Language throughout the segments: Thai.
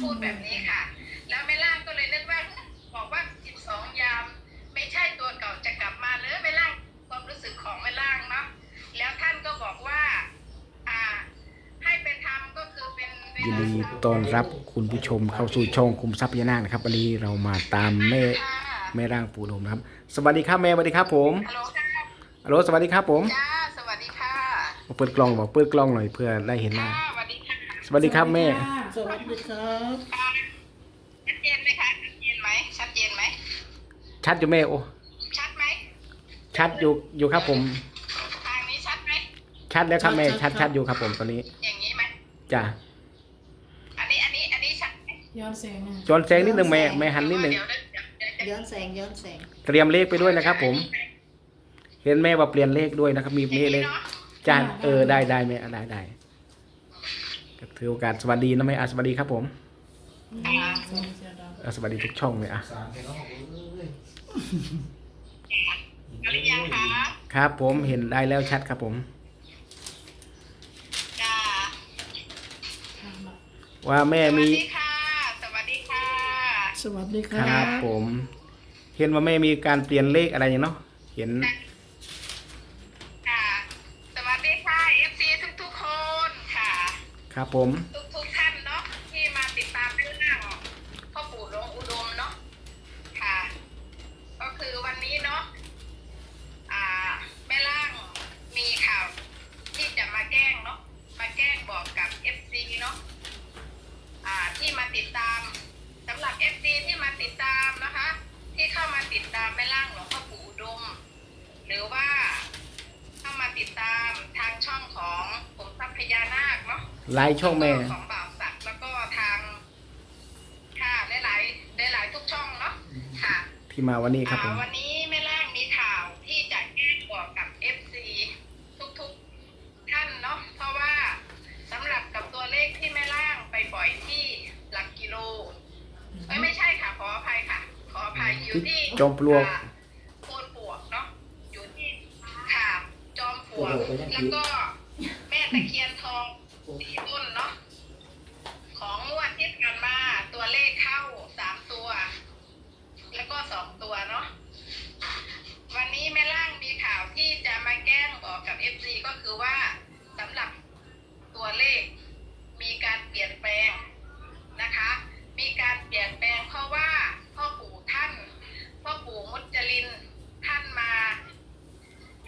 พูดแบบนี้ค่ะ แล้วแม่ล่างก็เลยนึกว่าบอกว่าสิบสองยาม ไม่ใช่ตัวเก่าจะกลับมาเลยแม่ล่างความรู้สึกของแม่ล่างเนาะแล้วท่านก็บอกว่าอ่า ให้เป็นธรรมก็คือเป็นเวยินลาดีต้อนรับคุณผู้ชมเข้าสู่ช่องคุมทรัพย์พญานาคนะครับวันนี้เรามาตามแม่ค่ะแม่ร่างปู่โดมนะครับ สวัสดีครับแม่สวัสดีครับผมฮัลโหลค่ะฮัลโหลสวัสดีครับผมจ้าสวัสดีค่ะมาเปิดกล้องบอกเปิดกล้องหน่อยเพื่อได้เห็นหน้าค่ะสวัสดีค่ะสวัสดีครับแม่ สวัสดีค รับอ่าชัดเจนไหมคะชัดเจนไหมชัดเจนไหมชัดอยู่แม่โอ้ชัดไหมชัดอยู่อยู่ครับผม ทางนี้ชัดไหมชัดแล้วครับแม่ชัดชัดอยู่ครับผมตอนนี้อย่างนี้ไหมจ้ะอันนี้อันนี้อันนี้ชัดไหมย้อนแสงอะจอนแสงนิดนึงแม่แม่หันนิดนึงเดี๋ยวเดี๋ยวเดี๋ยวเดี๋ยวย้อนแสงย้อนแสงเตรียมเลขไปด้วยนะครับ ผมเห็นแม่ว่าเปลี่ยนเลขด้วยนะครับ มีอย่างเลนี้ขเนาะจ้าเออได้ได้แม่ได้ได้ ก็ถือโอกาสสวัสดีนะแม่อะสวัสดีครับผมสวัสดีจ้าดาวเออสวัสดีทุกช่องเลยอะสามแค่น้องเอ้ยหรือยังคะครับผมเห็นได้แล้วชัดครับผม จ้าว่าแม่สวัมีสดีค่ะ สวัสดีค่ะ สวัสดีคครัรับบผม เห็นว่าแม่มีการเปลี่ยนเลขอะไรอย่างเนาะเห็น ครับผม ทุกทุกท่านเนาะที่มาติดตามเรื่องหน้าของพ่อปู่หลวงอุดมเนาะค่ะ ก็คือวันนี้เนาะอ่าแม่ล่างมีข่าวที่จะมาแกล้งเนาะมาแกล้งบอกกับ FC เนาะอ่าที่มาติดตามสำหรับ FC ที่มาติดตามนะคะ ที่เข้ามาติดตามแม่ล่างหลวงพ่อปู่อุดม หรือว่าเข้ามาติดตามทางช่องของผมทรัพยานาคเนาะไลน์ช่องแม่แล้วก็ของบ่าวสักดิ์แล้วก็ทาง ค่ะหลายๆหลายๆทุกช่องเนาะค่ะที่มาวันนี้ครับผมอ่าวันนี้แม่ล่างมีข่าวที่จะแก้บอกกับ FC ทุกๆท่านเนาะเพราะว่าสำหรับกับตัวเลขที่แม่ล่างไปปล่อยที่หลักกิโลเอ้ยไม่ใช่ค่ะ ขออภัยค่ะ ขออภัยอยู่ที่จอมปลวกอ่าโคนปลวกเนาะอยู่ที่ค่ะจอมปลวก แล้วก็แม่ตะเคียนทองสี่ต้นเนาะของงวดที่ผ่านมาตัวเลขเข้าสามตัว แล้วก็สองตัวเนาะ วันนี้แม่ล่างมีข่าวที่จะมาแกล้งบอกกับ FC ก็คือว่าสำหรับตัวเลขมีการเปลี่ยนแปลงนะคะ มีการเปลี่ยนแปลงเพราะว่าพ่อปู่ท่าน พ่อปู่มุจลินท่านมา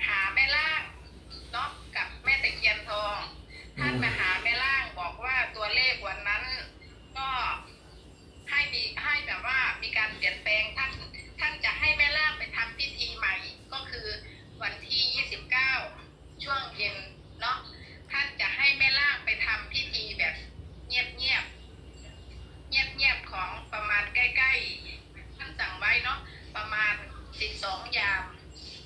หาแม่ล่างเนาะกับแม่ตะเคียนทอง ท่านมาหาแม่ล่างบอกว่าตัวเลขวันนั้นก็ให้มีให้แบบว่ามีการเปลี่ยนแปลงท่านท่านจะให้แม่ล่างไปทำพิธีใหม่ ก็คือวันที่ 29 ช่วงเย็นเนาะท่านจะให้แม่ล่างไปทำพิธีแบบเงียบเงียบๆเงียบเงียบๆของประมาณใกล้ๆ ท่านสั่งไว้เนาะประมาณ 12 ยาม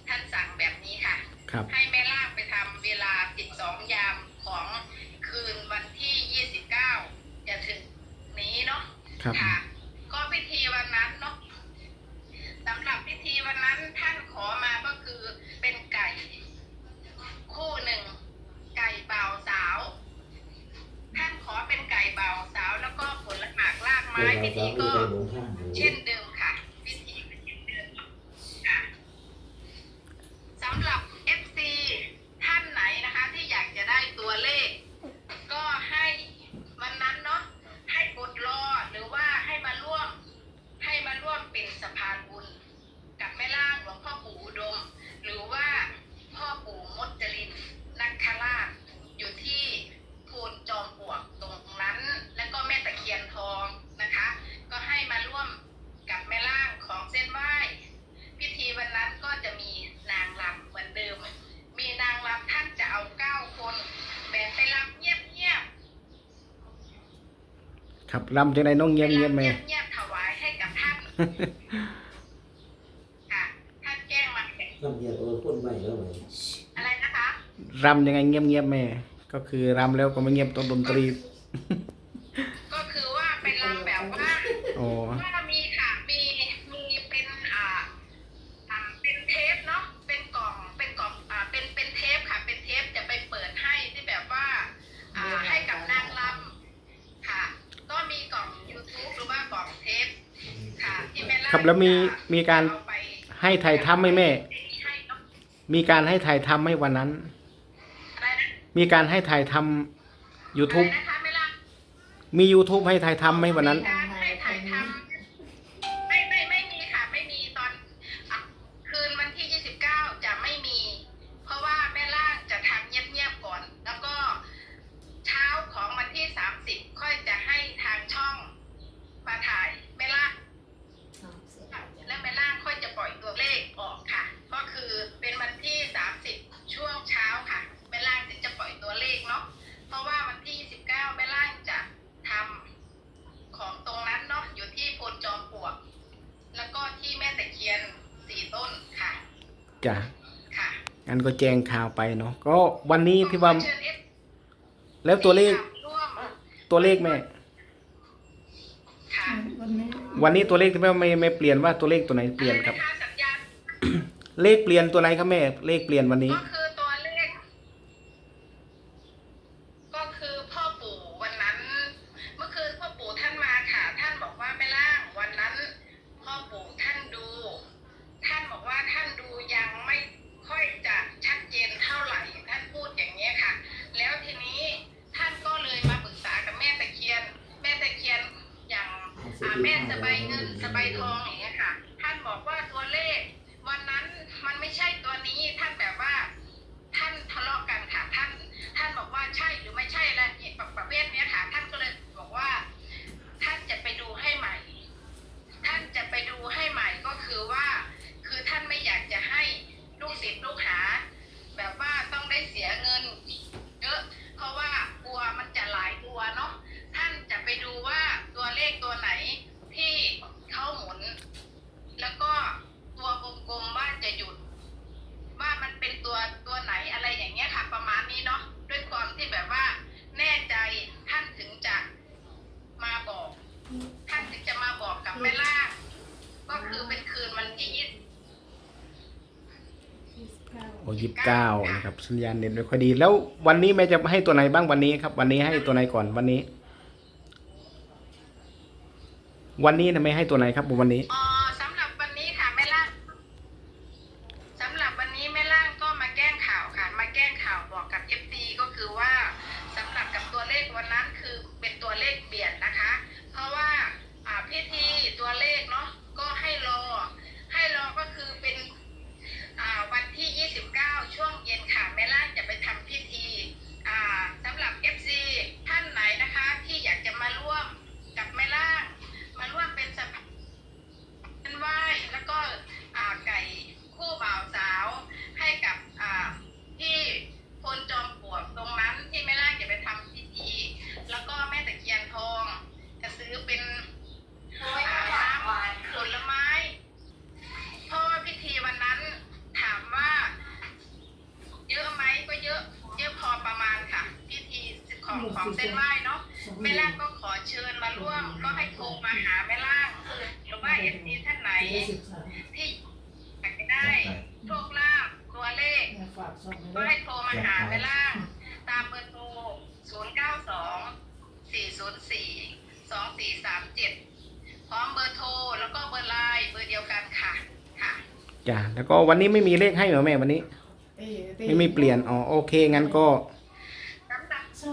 ท่านสั่งแบบนี้ค่ะ ครับ ให้แม่ล่างไปทำเวลา 12 ยามของคืนวันที่ 29 จะถึงนี้เนาะ ครับ ค่ะ ก็พิธีวันนั้นเนาะสำหรับพิธีวันนั้นท่าน ขอมาก็คือเป็นไก่ คู่หนึ่ง ไก่เบาวสาว ท่านขอเป็นไก่เบาวสาวแล้วก็ผลหมากลากไม้พิธีก็ เช่นเดิมค่ะ วิธีเป็นเช่นเดิมค่ะสำหรับ FC ท่านไหนนะคะ ที่อยากจะได้ตัวเลข ก็ให้วันนั้นเนาะให้กดรอหรือว่าให้มาร่วม ให้มาร่วมเป็นสะพานบุญ กับแม่ล่างหลวงพ่อปู่อุดม หรือว่าพ่อปู่มดจรินนักคราช อยู่ที่โพนจอมปลวกตรงนั้น แล้วก็แม่ตะเคียนทองนะคะ ก็ให้มาร่วมกับแม่ล่างของเส้นไหว้ พิธีวันนั้นก็จะมีนางรำเหมือนเดิม มีนางรำท่านจะเอาเก้าคน แบบไปรำเงียบ ครับรำจังไดน้องๆเงียบเงียบไปแม่รำเงียบๆถวายให้กับท่านค่ะท่านแจ้งมาลำเอียงเออพ่นใบแล้วไหมอะไรนะคะ รำยังไงเงียบเงียบแม่ ก็คือรำแล้วก็ไม่เงียบต้องดนตรี ก็คือว่าเป็นรำแบบว่า โอ้ ก็มีค่ะ มี มีเป็นอ่า อ่า เป็นเทปเนาะ เป็นกล่อง เป็นกล่อง อ่า เป็น เป็นเทปค่ะ เป็นเทปจะไปเปิดให้ที่แบบว่า อ่า ให้กับนางรำค่ะ ก็มีกล่องอยู่ ล่า ครับแล้วมีมีการเอไปให้ไทยทำไหมแม่ให้เนอะมีการให้ถ่ายทำไหมวันนั้นอะไรนะมีการให้ถ่ายทำ YouTube อะไรนะคะไม่ล่ามี YouTube ให้ถ่ายทำไหมวันนั้น การให้ถ่ายทำไม่ไม่ไม่มีค่ะ ไม่มีตอนอะคืนวันที่ 29 จะไม่มี เพราะว่าแม่ล่างจะทำเงียบๆก่อน แล้วก็เช้าของวันที่ 30 ค่อยจะให้ทางช่องมาถ่ายแม่ล่าง และแม่ล่างค่อยจะปล่อยตัวเลขออกค่ะ ก็คือเป็นวันที่ 30 ช่วงเช้าค่ะแม่ล่างถึงจะปล่อยตัวเลขเนาะ เพราะว่าวันที่ 29แม่ล่างจะทำของตรงนั้นเนาะอยู่ที่โพนจอมปลวก แล้วก็ที่แม่ตะเคียนสี่ต้นค่ะ จ้ะค่ะงั้นก็แจ้งข่าวไปเนาะก็วันนี้ที่ว่า ขอเชิญ FC แล้วตัวเลขร่วมตัวเลขแม่ ค่ะวันนี้วันนี้ตัวเลขที่แม่ไม่ไม่เปลี่ยนว่าตัวเลขตัวไหนเปลี่ยนครับ อะไระะสัญญาณเลขเปลี่ยนตัวไหนครับแม่ เลขเปลี่ยนวันนี้ ก็คือตัวเลข ก็คือพ่อปู่วันนั้น เมื่อคืนพ่อปู่ท่านมาค่ะ ท่านบอกว่าไม่ล่างวันนั้น พ่อปู่ท่านดู ท่านบอกว่าท่านดูยังไม่ค่อยจะชัดเจนเท่าไหร่ ท่านพูดอย่างนี้ยค่ะ แล้วทีนี้ท่านก็เลยมาปรึกษากับแม่ตะเคียน แม่ตะเคียน อ่าแม่สบายเงินสบายทองอย่างเงี้ยค่ะ ท่านบอกว่าตัวเลข วันนั้นมันไม่ใช่ตัวนี้ท่านแบบว่า ท่านทะเลาะกันค่ะท่าน ท่านบอกว่าใช่หรือไม่ใช่อะไรเนี่ยแบบประเภทเนี้ยค่ะ ท่านก็เลยบอกว่า ท่านจะไปดูให้ใหม่ ท่านจะไปดูให้ใหม่ก็คือว่า คือท่านไม่อยากจะให้ลูกศิษย์ลูกหา แบบว่าต้องได้เสียเงินเยอะ เพราะว่ากลัวมันจะหลายตัวเนาะ ท่านจะไปดูว่าตัวเลขตัวไหนที่เขาหมุน แล้วก็ตัววงกลมว่าจะหยุด ว่ามันเป็นตัวตัวไหนอะไรอย่างเงี้ยค่ะ ประมาณนี้เนาะด้วยความที่แบบว่า แน่ใจท่านถึงจะมาบอก ท่านถึงจะมาบอกกับแม่ล่าก็คือเป็นคืนวันที่ยี่ โอ้ยิบเก้านะครับสัญญาณเน็ตไม่ค่อยดี แล้ววันนี้แม่จะให้ตัวไหนบ้างวันนี้ครับ วันนี้ให้ตัวไหนก่อนวันนี้ วันนี้นะไม่ให้ตัวไหนครับวันนี้อ๋อสำหรับวันนี้ค่ะแม่ล่างสำหรับวันนี้แม่ล่างก็มาแกล้งข่าวค่ะ มาแกล้งข่าวบอกกับเอฟซีก็คือว่าสำหรับกับตัวเลขวันนั้นคือเป็นตัวเลขเปลี่ยนนะคะ เพราะว่าอ่าพิธีตัวเลขเนาะก็ให้รอ ให้รอก็คือเป็นอ่าวันที่ 29 ช่วงเย็นค่ะแม่ล่างจะไปทำพิธีอ่าสำหรับ FC ท่านไหนนะคะ ที่อยากจะมาร่วมกับแม่ล่าง มาร่วมเป็นสะพาน ไหว้แล้วก็อ่าไก่คู่บ่าวสาว ให้กับอ่าที่พลจอมปลวกตรงนั้นที่แม่ล่างจะไปทำพิธี แล้วก็แม่ตะเคียนทอง จะซื้อเป็นอ่าน้ำผลไม้ เพราะว่าพิธีวันนั้นถามว่า เยอะไหมก็เยอะเยอะพอประมาณค่ะ พิธีของของเส้นไหว้เนาะ แม่ล่างก็ขอเชิญมาร่วม ก็ให้โทรมาหาแม่ล่างหรือว่าเอฟซีท่านไหน ที่อยากจะได้โชคลาภตัวเลข ฝากส่งก็ให้โทรมาหาแม่ล่าง ตามเบอร์โทร 0 9 2 4 0 4 2 4 3 7 พร้อมเบอร์โทร แล้วก็เบอร์ไลน์เบอร์เดียวกันค่ะ ค่ะ จ้ะแล้วก็วันนี้ไม่มีเลขให้เหรอแม่วันนี้ ไม่มีเปลี่ยนอ๋อโอเคงั้นก็ สำหรับ ใช่